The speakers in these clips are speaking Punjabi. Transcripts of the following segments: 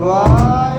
Wow.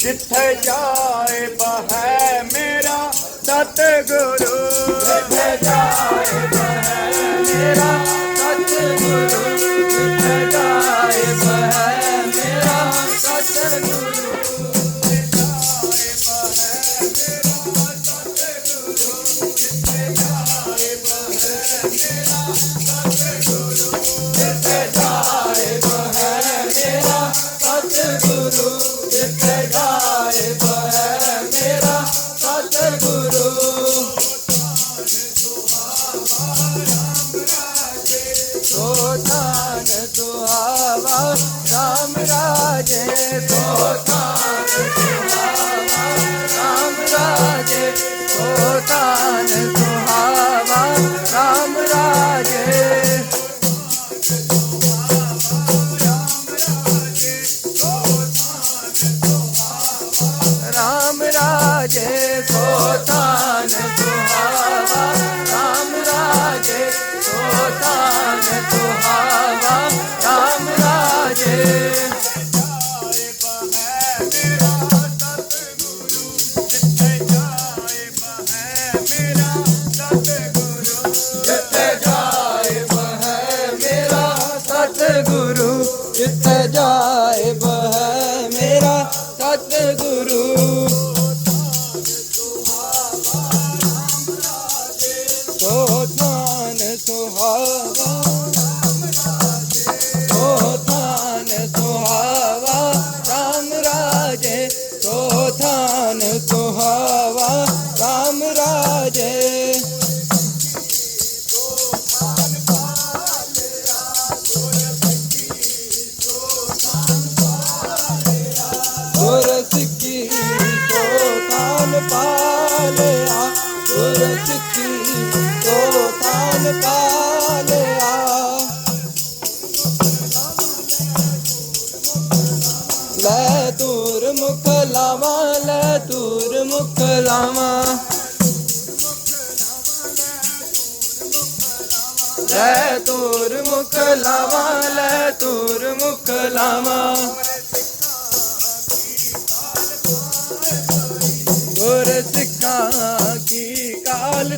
ਜਿੱਥੇ ਜਾਏ ਬਹਿ ਮੇਰਾ ਸਤਿਗੁਰੂ। ਜਿੱਥੇ ਜਾਏ ਅਜਾਇਬ ਹੈ ਮੇਰਾ ਸਤਿਗੁਰੂ। ਗੁਰ ਸਿੱਖੀ ਸੋ ਥਾਨ ਪਾਲਿਆ ਗੁਰ ਸਿੱਖੀ ਸੋ ਥਾਨ ਪਾਲਿਆ। ਲੈ ਤੂਰ ਮੁਖ ਲਾਵਾ, ਲੈ ਤੂਰ ਮੁਖ ਲਾਵਾ। ਲੈ ਤੂਰ ਮੁਖ ਲਾਵਾ, ਲੈ ਤੂਰ ਮੁਖ ਲਾਵਾ।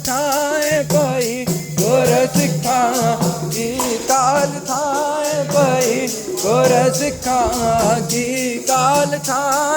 ਥਾਏ ਕੋਈ ਗੁਰ ਸਿੱਖਾਂ ਕੀ ਕਾਲ ਥਾਏ ਪਈ ਗੁਰ ਸਿੱਖਾਂ ਕੀ ਕਾਲ ਥਾਏ